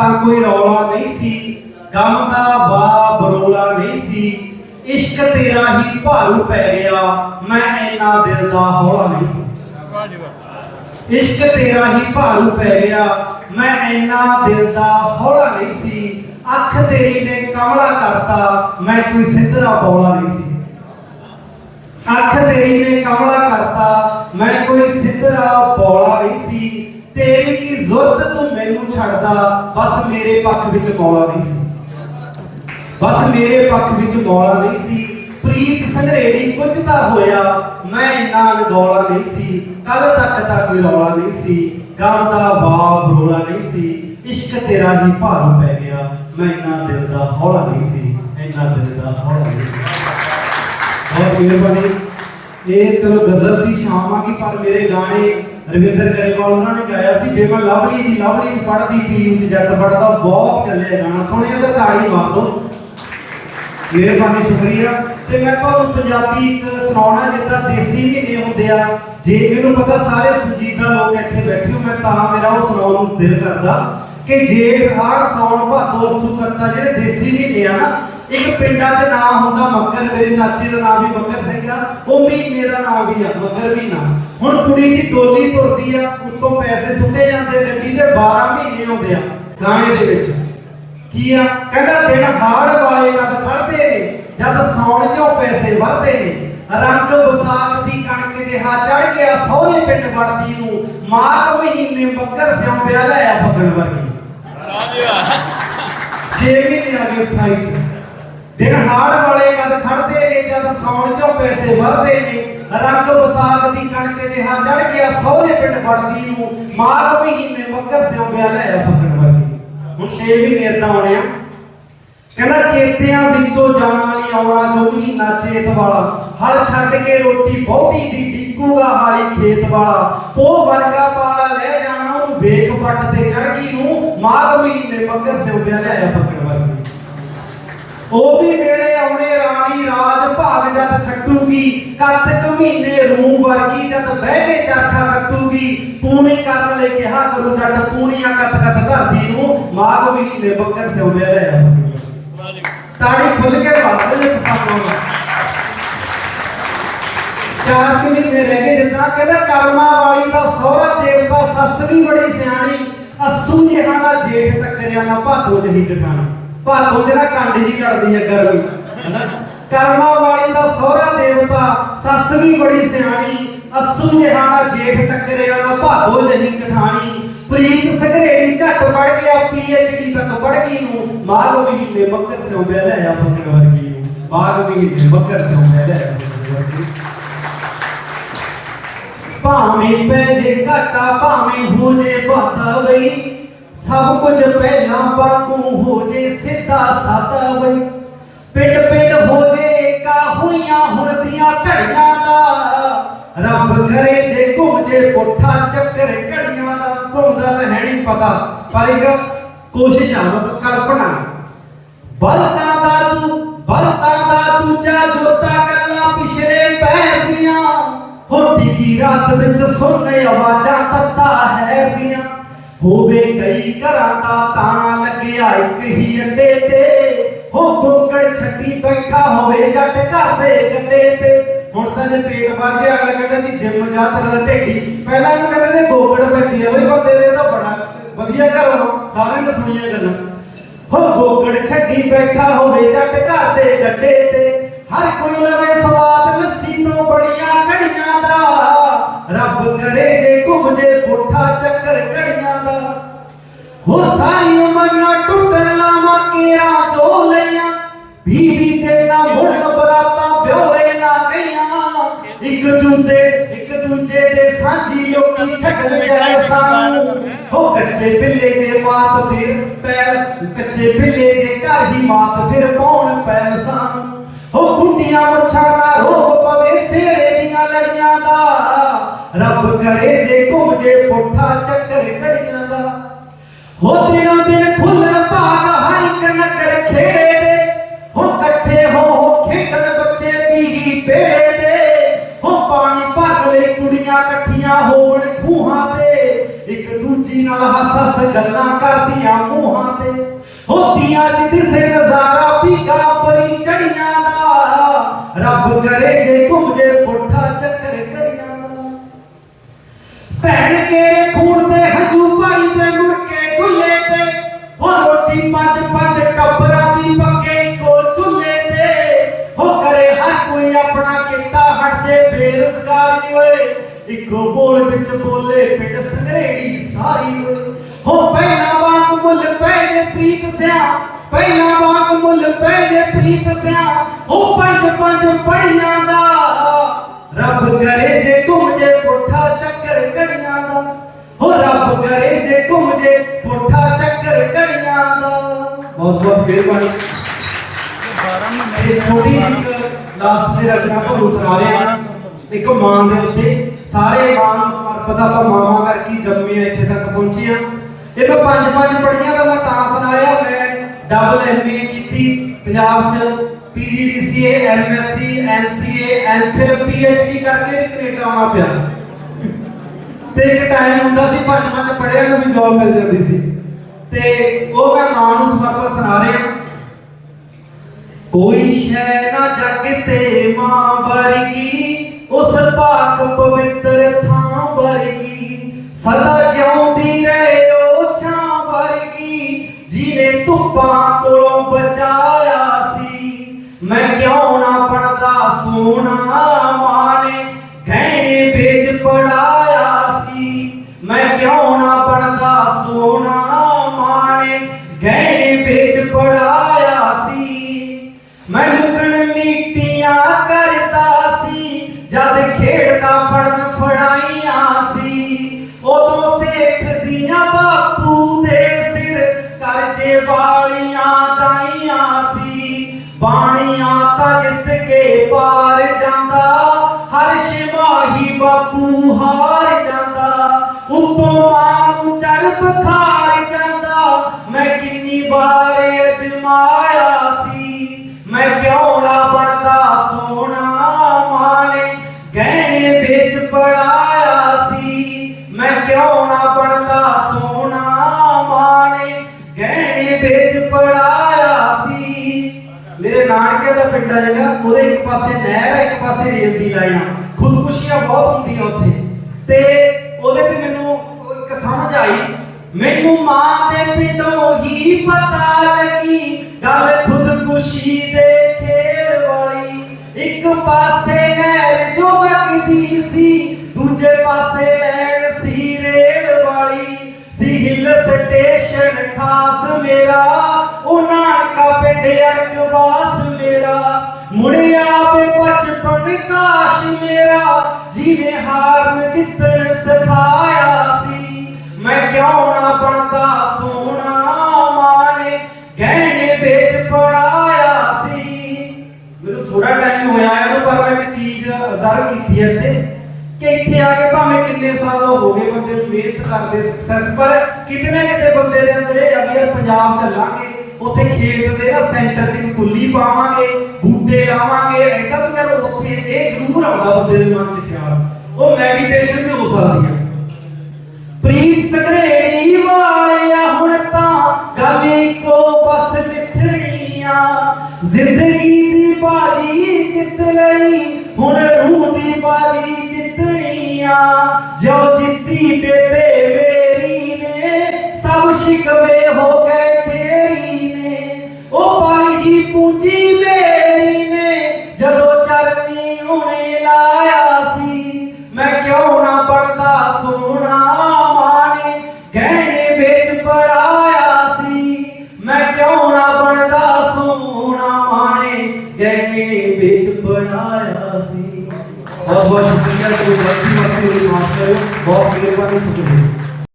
ਤਾਂ ਕੋਈ ਰੌਲਾ ਨਹੀਂ ਸੀ, ਗਮ ਦਾ ਬਾ ਬਰੋਲਾ ਨਹੀਂ ਸੀ, ਇਸ਼ਕ ਤੇਰਾ ਹੀ ਭਾਰੂ ਪੈ ਗਿਆ, ਮੈਂ ਇੰਨਾ ਦਿਲ ਦਾ ਹੌਲਾ ਨਹੀਂ ਸੀ। ਇਸ਼ਕ ਤੇਰਾ ਹੀ ਭਾਰੂ ਪੈ ਗਿਆ, ਮੈਂ ਇੰਨਾ ਦਿਲ ਦਾ ਹੌਲਾ ਨਹੀਂ ਸੀ, ਅੱਖ ਤੇਰੀ ਨੇ ਕਮਲਾ ਕਰਤਾ, ਮੈਂ ਕੋਈ ਸਿੱਧਰਾ ਬੌਲਾ ਨਹੀਂ ਸੀ। ਅੱਖ ਤੇਰੀ ਨੇ ਕਮਲਾ ਕਰਤਾ, ਮੈਂ ਕੋਈ ਸਿੱਧਰਾ ਬੌਲਾ ਨਹੀਂ ਸੀ। ਤੇਰੀ ਕੀ ਜ਼ੁਰਤ ਤੂੰ ਮੈਨੂੰ ਛੱਡਦਾ? ਬਸ ਮੇਰੇ ਪੱਖ ਵਿੱਚ ਮੌਲਾ ਨਹੀਂ ਸੀ। ਬਸ ਮੇਰੇ ਪੱਖ ਵਿੱਚ ਮੌਲਾ ਨਹੀਂ ਸੀ। ਪ੍ਰੀਤ ਸੰਘਰੇੜੀ ਕੁਝ ਤਾਂ ਹੋਇਆ, ਮੈਂ ਇੰਨਾ ਅਨਗੌਲਾ ਨਹੀਂ ਸੀ। ਕੱਲ ਤੱਕ ਤਾਂ ਕੋਈ ਰੌਲਾ ਨਹੀਂ ਸੀ। ਗਮ ਦਾ ਬਾਬ ਰੋਲਾ ਨਹੀਂ ਸੀ। ਇਸ਼ਕ ਤੇਰਾ ਹੀ ਭਾਰੂ ਪੈ ਗਿਆ। ਮੈਂ ਇੰਨਾ ਦਿਲ ਦਾ ਹੌਲਾ ਨਹੀਂ ਸੀ। ਇੰਨਾ ਦਿਲ ਦਾ ਹੌਲਾ ਨਹੀਂ ਸੀ। ਬਹੁਤ ਮਿਹਰਬਾਨੀ। ਇਹ ਚਲੋ ਗਜ਼ਲ ਦੀ ਸ਼ਾਮ ਆ ਗਈ, ਪਰ ਮੇਰੇ ਗਾਣੇ ਰਵਿੰਦਰ ਗਰੇਵਾਲ ਉਹਨਾਂ ਨੇ ਗਾਇਆ ਸੀ ਬੇਮਨ ਲਵਲੀ ਜੀ, ਲਵਲੀ ਚ ਪੜਦੀ ਪੀਊ ਚ ਜੱਟ ਪੜਦਾ ਬਹੁਤ ਚੱਲਿਆ ਗਾਣਾ ਸੁਣਿਓ ਤਾਂ ਤਾੜੀ ਮਾਰ ਦਿਓ ਮਿਹਰਬਾਨੀ, ਸ਼ੁਕਰੀਆ। ਤੇ ਮੈਂ ਤੁਹਾਨੂੰ ਪੰਜਾਬੀ ਇੱਕ ਸੁਣਾਉਣਾ, ਜਿੱਦਾਂ ਦੇਸੀ ਮਹੀਨੇ ਹੁੰਦੇ ਆ, ਜੇ ਮੈਨੂੰ ਪਤਾ ਸਾਰੇ ਸੰਜੀਦਾ ਲੋਕ ਇੱਥੇ ਬੈਠੇ ਹੋ, ਮੈਂ ਤਾਂ ਮੇਰਾ ਉਹ ਸੁਣਾਉਣ ਨੂੰ ਦਿਲ ਕਰਦਾ ਕਿ ਜੇਠ ਹਾੜ ਸੌਣ ਭਾਦੋ ਅੱਸੂ ਕੱਤਾ ਜਿਹੜੇ ਦੇਸੀ ਮਹੀਨੇ ਆ ਨਾ ਇੱਕ ਪਿੰਡਾਂ ਦੇ ਨਾਂ ਹੁੰਦਾ ਮੱਕਰ ਮੇਰੇ ਚਾਚੇ ਦਾ ਨਾਮ ਵੀ ਮੱਕਰ ਸਿੰਘ ਆ ਉਹ ਮਹੀਨੇ ਦਾ ਨਾਮ ਵੀ ਆ ਮੱਕਰ ਮਹੀਨਾ ਹੁਣ ਕੁੜੀ ਦੀ ਡੋਲੀ ਤੁਰਦੀ ਆ ਉੱਤੋਂ ਪੈਸੇ ਸੁੱਟੇ ਜਾਂਦੇ ਗੱਡੀ ਦੇ 12 ਮਹੀਨੇ ਹੁੰਦੇ ਆ ਗਾਣੇ ਦੇ ਵਿੱਚ। ਕੀ ਆ? ਕਹਿੰਦਾ ਦਿਨ ਹਾੜ ਵਾਲੇ ਜਦ ਖੜਦੇ ਨੇ ਜਦ ਸੌਣ ਕਿਉਂ ਪੈਸੇ ਵਰਦੇ ਨੇ। ਰੰਗ ਵਿਸਾਖ ਦੀ ਕਣਕ ਜਿਹਾ ਚੜ ਗਿਆ ਸਹੁਰੇ ਪਿੰਡ ਵੜਦੀ ਨੂੰ। ਮਾਘ ਮਹੀਨੇ ਮੱਕਰ ਸਿਉਂ ਪਿਆ ਲਿਆ ਫਗਣ ਵਰਗੀ। ਵਾਹ 6 ਮਹੀਨੇ ਆ ਗਏ ਸਥਾਈ ਚ। ਦਿਨ ਹਾੜ ਵਾਲੇ ਕਦ ਖੜਦੇ ਨੇ, ਜਦ ਸੌਣ ਚੋਂ ਪੈਸੇ ਵਰਦੇ ਨੇ, ਰੰਗ ਵਿਸਾਖ ਦੀ ਕਣਕ ਜਿਹਾ ਚੜ ਗਿਆ, ਸਹੁਰੇ ਪਿੰਡ ਵੜਦੀ ਨੂੰ, ਮਾਘ ਮਹੀਨੇ ਮੱਕਰ ਸਿਉਂ ਪਿਆ ਲਿਆ ਫਗਣ ਵਰਗੀ। ਹੁਣ 6 ਮਹੀਨੇ ਏਦਾਂ ਆਉਣੇ ਆ। ਕਹਿੰਦਾ ਚੇਤਿਆਂ ਵਿੱਚੋਂ ਜਾਣਾ ਨਹੀਂ ਆਉਣਾ ਜੋ ਮਹੀਨਾ ਚੇਤ ਵਾਲਾ। ਹਲ ਛੱਡ ਕੇ ਰੋਟੀ ਬਹੁਤੀ ਦੀ ਡੀਕੂਗਾ ਹਾਲੀ ਖੇਤ ਵਾਲਾ। ਉਹ ਵਰਗਾ ਪਾਲਾ ਲੈ ਜਾਣਾ ਉਹਨੂੰ ਵੇਖ ਪੱਟ ਤੇ ਚੜ ਗਈ ਨੂੰ, ਮਾਘ ਮਹੀਨੇ ਮੱਕਰ ਸਿਉਬਿਆ ਲਿਆਇਆ ਪਕੜ ਵਰਗੀ ਉਹ ਵੀ ਵੇਲੇ ਆਉਣੇ ਰਾਣੀ ਰਾਜ ਭਾਗ ਜਦ ਖੱਟੂਗੀ ਕੱਤਕ ਮਹੀਨੇ ਰੂਹ ਵਰਗੀ ਜਦ ਬਹਿ ਕੇ ਚਾਖਾ ਕੱਟੂਗੀ ਪੂਣੀ ਕਰਨ ਲਈ ਕਿਹਾ ਕਰੂ ਜੱਟ, ਪੂਣੀਆਂ ਕੱਤ ਕੱਤ ਧਰਦੀ ਨੂੰ, ਮਾਘ ਮਹੀਨੇ ਬੱਕਰ ਸਿਉਬਿਆ ਲਿਆਇਆ ਤਾੜੀ ਖੁੱਲ ਕੇ ਬਾਤ ਲੈ ਪਸੰਦ ਹੋਣਾ ਚਾਰ ਕੁ ਮਹੀਨੇ ਰਹਿ ਗਏ ਜਿੱਦਾਂ ਕਹਿੰਦਾ, ਕਰਮਾ ਵਾਲੀ ਦਾ ਸਹੁਰਾ ਦੇਵਤਾ ਸੱਸ ਵੀ ਬੜੀ ਸਿਆਣੀ। ਅਸੂ ਜਿਹਾ ਜੇਠ ਟੱਕਰਿਆ ਨਾ ਭਾਦੋ ਜਹੀ ਜਠਾਣੀ। ਭਾਦੋ ਜਿਹੜਾ ਕੰਡ ਜੀ ਕਰਦੀ ਹੈ ਗਰਮੀ, ਹੈਨਾ? ਕਰਮਾ ਵਾਲੀ ਦਾ ਸਹੁਰਾ ਦੇਵਤਾ, ਸੱਸ ਵੀ ਬੜੀ ਸਿਆਣੀ, ਅਸੂ ਜਿਹਾ ਜੇਠ ਟੱਕਰਿਆ ਨਾ ਭਾਦੋ ਜਹੀ ਜਠਾਣੀ ਪ੍ਰੀਤ ਸਗਰੇੜੀ ਝੱਟ ਪੜ ਗਿਆ ਪੀਐਚਡੀ ਤੱਕ ਪੜ ਗਈ ਨੂੰ ਮਾਘ ਮਹੀਨੇ ਮੱਕਰ ਸਿਉਂ ਬੈ ਲਿਆ ਫਕਰ ਵਰਗੀ ਨੂੰ ਮਾਘ ਮਹੀਨੇ ਮੱਕਰ ਸਿਉਂ ਬੈ ਲਿਆ ਭਾਵੇਂ ਪੈ ਜੇ ਘਾਟਾ, ਭਾਵੇਂ ਹੋ ਜੇ ਬਾਤਾ ਬਈ ਸਭ ਕੁਝ ਪਹਿਲਾਂ ਵਾਂਗੂ ਹੋ ਜੇ, ਸਿੱਧਾ ਸਾਦਾ ਬਈ। ਪਿੰਡ ਪਿੰਡ ਹੋ ਜੇ, ਏਕਾ ਹੋਈਆਂ ਹੁਣ ਦੀਆਂ ਘੜੀਆਂ ਦਾ। ਰੱਬ ਕਰੇ ਜੇ ਘੁੰਮ ਜੇ ਪੁੱਠਾ ਚੱਕਰ ਘੜੀਆਂ ਦਾ। ਘੁੰਮਦਾ ਤਾਂ ਹੈ ਨਹੀਂ ਪਤਾ। ਪਰ ਇੱਕ ਕੋਸ਼ਿਸ਼ ਆ, ਮਤਲਬ ਕਲਪਨਾ। ਬਲਤਾਂ ਦਾ ਤੂੰ ਬਲਤਾਂ ਦਾ ਦੂਜਾ ਜੋਤਾ ਗੱਲਾਂ ਪਿਛਲੇ ਪੈਰ ਦੀਆਂ ਹੋ ਡਿੱਗੀ ਰਾਤ ਵਿੱਚ ਸੁਣਨੇ ਆਵਾਜ਼ਾਂ ਤੱਤਾ ਹੈ ਦੀਆਂ। ਹੋਵੇ ਕਈ ਘਰਾਂ ਦਾ ਤਾਣਾ ਲੱਗਿਆ ਇੱਕ ਹੀ ਅੱਡੇ ਤੇ। ਹੋ ਗੋਕੜ ਛੱਡੀ ਬੈਠਾ ਹੋਵੇ ਜੱਟ ਘਰ ਦੇ ਗੱਡੇ ਤੇ। ਹੁਣ ਤਾਂ ਜੇ ਪੇਟ ਵਾਜਿਆ ਅਗਲਾ ਕਹਿੰਦਾ ਜੀ ਜਿੰਮ ਜਾ ਤੇਰਾ ਢੇਡੀ। ਪਹਿਲਾਂ ਨੂੰ ਕਹਿੰਦੇ ਨੇ ਗੋਕੜ ਬੈਠੀ ਆ ਬੰਦੇ ਦੇ ਤਾਂ ਬੜਾ ਵਧੀਆ ਘਰ ਸਾਰਿਆਂ ਨੇ ਸੁਣੀਆਂ ਗੱਲਾਂ। ਹੋ ਗੋਗੜ ਛੱਡੀ ਬੈਠਾ ਹੋਵੇ ਜੱਟ ਘਰ ਦੇ ਗੱਡੇ ਤੇ। ਹਰ ਕੋਈ ਲਵੇ ਸਵਾਦ, ਲੱਸੀ ਤੋਂ ਬੜੀਆਂ ਕੜੀਆਂ ਕੱਚੇ ਬਿੱਲੇ ਦੇ ਮਾਤ ਫਿਰ ਪੈਰ ਕੱਚੇ ਬਿੱਲੇ ਦੇ ਘਰ ਹੀ ਮਾਤ ਫਿਰ ਪਾਉਣ ਪੈਰ ਸਾਨੂੰ ਹੋ ਗੁੰਡੀਆਂ ਮੁੱਛਾਂ ਦਾ ਰੋਹ ਪਵੇ ਸੇਰੇ ਦੀਆਂ ਲੜੀਆਂ ਦਾ। ਰੱਬ ਕਰੇ ਜੇ ਘੁੰਮ ਜੇ ਪੁੱਠਾ ਚੱਕਰ ਘੜੀਆਂ ਹੋਣ ਗੱਲਾਂ ਕਰਦੀਆਂ ਮੂੰਹਾਂ ਦੁਨੀਆ 'ਚ ਦਿਸੇ ਨਜ਼ਾਰਾ ਪੀਗਾ ਪਰੀ ਚੜੀਆਂ ਦਾ। ਰੱਬ ਕਰੇ ਜੇ ਘੁੰਮ ਜੇ ਪੁੱਠਾ ਚੱਕਰ ਘੜੀਆਂ ਦਾ। ਭੈਣ ਕੇ ਖੂਨ ਦੇ ਹੰਝੂ ਭਾਈ ਦੇ ਮੁੜ ਕੇ ਢੁੱਲੇ ਤੇ। ਹੋ ਰੋਟੀ ਪੰਜ ਪੰਜ ਟੱਬਰਾਂ ਦੀ ਪੱਕੇ ਕੋ ਚੁੱਲੇ ਤੇ। ਹੋ ਕਰੇ ਹਰ ਕੋਈ ਆਪਣਾ ਕੀਤਾ ਹਟ ਜੇ ਬੇਰੁਜ਼ਗਾਰੀ ਓਏ। ਇੱਕੋ ਬੋਲ ਵਿੱਚ ਬੋਲੇ ਪਿੰਡ ਸੰਗਰੇੜੀ ਸਾਰੀ ਓਏ। ਪੈ ਪ੍ਰੀਤ ਸਿਆ ਪੰਜ ਪੰਜ ਪੜੀਆਂ ਦਾ। ਰੱਬ ਕਰੇ ਜੇ ਘੁੰਮ ਜੇ ਪੁੱਠਾ ਚੱਕਰ ਘੜੀਆਂ ਦਾ। ਹੋ ਰੱਬ ਕਰੇ ਜੇ ਘੁੰਮ ਜੇ ਪੁੱਠਾ ਚੱਕਰ ਘੜੀਆਂ ਦਾ। ਬਹੁਤ ਬਹੁਤ ਮਿਹਰਬਾਨੀ। ਇਹ ਛੋਟੀ ਜਿਹੀ ਲਾਸਟ ਦੇ ਰਚਨਾ ਤੁਹਾਨੂੰ ਸੁਣਾ ਰਹੇ ਇੱਕ ਮਾਂ ਦੇ ਉੱਤੇ ਸਾਰੇ ਮਾਂ ਨੂੰ ਸਮਰਪਿਤ ਆਪਾਂ ਮਾਵਾਂ ਕਰਕੇ ਹੀ ਜੰਮੇ ਇੱਥੇ ਤੱਕ ਪਹੁੰਚੇ ਆ। ਇਹ ਮੈਂ ਪੰਜ ਪੰਜ ਪੜੀਆਂ ਦਾ ਮੈਂ ਤਾਂ ਸੁਣਾਇਆ ਮੈਂ ਡਬਲ ਐਮਏ ਕੀਤੀ। ਪੰਜਾਬ ਚ PGDCA MSc MCA MPhil PhD ਕਰਕੇ ਵੀ ਕੈਨੇਡਾ ਆਉਣਾ ਪਿਆ। ਤੇ ਇੱਕ ਟਾਈਮ ਹੁੰਦਾ ਸੀ ਪੰਜ ਪੰਜ ਪੜਿਆ ਨੂੰ ਵੀ ਜੌਬ ਮਿਲ ਜਾਂਦੀ ਸੀ। ਤੇ ਉਹ ਮੈਂ ਮਾਂ ਨੂੰ ਸਮਰਪਿਤ ਸੁਣਾ ਰਿਹਾ। ਕੋਈ ਸ਼ੈ ਨਾ ਜਗ ਤੇ ਮਾਂ ਵਰਗੀ, ਉਸ ਪਾਕ ਪਵਿੱਤਰ ਥਾਂ ਵਰਗੀ, ਸਦਾ ਜਿਉਂਦੀ ਰਹੇ ਉਹ ਛਾਂ ਵਰਗੀ, ਜਿਹਨੇ ਧੁੱਪਾਂ ਕੋਲੋਂ ਬਚਾਇਆ ਬਣਦਾ ਸੋਨਾ ਬਾਪੂ ਹਾਰ ਜਾਂਦਾ ਉਤੋਂ ਮਾਂ ਨੂੰ ਚੜ ਬਖਾਰ ਜਾਂਦਾ। ਮੈਂ ਕਿੰਨੀ ਵਾਰ ਅਜਮਾਇਆ ਸੀ, ਮੈਂ ਕਿਉਂ ਨਾ ਬਣਦਾ ਸੋਨਾ ਮਾਂ ਨੇ ਗਹਿਣੇ ਵਿੱਚ ਪੜਾਇਆ ਸੀ, ਮੈਂ ਕਿਉਂ ਨਾ ਬਣਦਾ ਸੋਨਾ ਮਾਂ ਨੇ ਗਹਿਣੇ ਵਿੱਚ ਪੜਾਇਆ ਸੀ। ਮੇਰੇ ਨਾਨਕੇ ਦਾ ਪਿੰਡ ਜਿਹੜਾ, ਉਹਦੇ ਇੱਕ ਪਾਸੇ ਨਹਿਰ ਹੈ ਇੱਕ ਪਾਸੇ ਰੇਲ ਦੀ ਲਾਈਨ ਆ। ਖੁਦਕੁਸ਼ੀਆਂ ਬਹੁਤ ਹੁੰਦੀਆਂ ਉੱਥੇ। ਤੇ ਉਹਦੇ ਤੇ ਮੈਨੂੰ ਇੱਕ ਸਮਝ ਆਈ। ਮੈਨੂੰ ਮਾਂ ਦੇ ਪਿੰਡੋਂ ਹੀ ਪਤਾ ਲੱਗੀ। ਗੱਲ ਖੁਦਕੁਸ਼ੀ ਦੇ ਖੇਲ ਵਾਲੀ। ਇੱਕ ਪਾਸੇ ਨਹਿਰ ਜੋ ਵਗਦੀ ਸੀ, ਦੂਜੇ ਪਾਸੇ ਵੇਚ ਪੜਾਇਆ ਸੀ। ਮੈਨੂੰ ਥੋੜਾ ਟਾਈਮ ਹੋਇਆ ਇਹਨੂੰ ਪਰ ਮੈਂ ਇੱਕ ਚੀਜ਼ ਅਬਜ਼ਰਵ ਕੀਤੀ ਹੈ ਇੱਥੇ ਕਿ ਇੱਥੇ ਆ ਕੇ ਭਾਵੇਂ ਕਿੰਨੇ ਸਾਲ ਹੋ ਗਏ ਬੰਦੇ ਨੂੰ ਮਿਹਨਤ ਕਰਦੇ ਸਕਸੈਸ ਪਰ ਕਿਤੇ ਨਾ ਕਿਤੇ ਬੰਦੇ ਦੇ ਅੰਦਰ ਇਹ ਆ ਯਾਰ ਪੰਜਾਬ ਚੱਲਾਂਗੇ, ਉੱਥੇ ਖੇਤ ਦੇ ਨਾ ਸੈਂਟਰ 'ਚ ਕੁੱਲੀ ਪਾਵਾਂਗੇ, ਬੂਟੇ ਲਾਵਾਂਗੇ ਐਦਾਂ ਵੀ ਯਾਰ ਉੱਥੇ ਇਹ ਜ਼ਰੂਰ ਆਉਂਦਾ ਬੰਦੇ ਦੇ ਮਨ 'ਚ ਖਿਆਲ। ਉਹ ਮੈਡੀਟੇਸ਼ਨ ਵੀ ਹੋ ਸਕਦੀ ਹੈ ਪ੍ਰੀਤ ਸਗਰੇੜੀ ਜਿੱਤਣੀਆਂ ਜੋ ਜਿੱਤੀ ਬੇਬੇ ਮੇਰੀ ਨੇ, ਸਭ ਸ਼ਿਕਵੇ ਹੋ ਗਏ ਤੇਰੀ ਨੇ। ਉਹ ਪਾਈ ਜੀ ਪੂੰਜੀ ਮੇਰੀ ਨੇ, ਜਦੋਂ ਚਰਨੀ ਉਹਨੇ ਲਾਇਆ ਸੀ। ਮੈਂ ਕਿਉਂ ਨਾ ਪੜਦਾ ਸੋਨਾ ਮਾਂ ਗਹਿਣੇ ਵਿੱਚ ਪੜਾਇਆ ਸੀ। ਮੈਂ ਕਿਉਂ ਨਾ ਬਣਦਾ ਸੋਨਾ ਮਾਂ ਨੇ ਗਹਿਣੇ ਵਿੱਚ ਪੜਾਇਆ ਸੀ। ਬਹੁਤ ਬਹੁਤ ਸ਼ੁਕਰੀਆ ਤੁਸੀਂ ਵਰਤੀ ਵਰਤੀ ਮਾਫ ਕਰਿਓ ਬਹੁਤ ਮਿਹਰਬਾਨੀ ਸ਼ੁਕਰੀਆ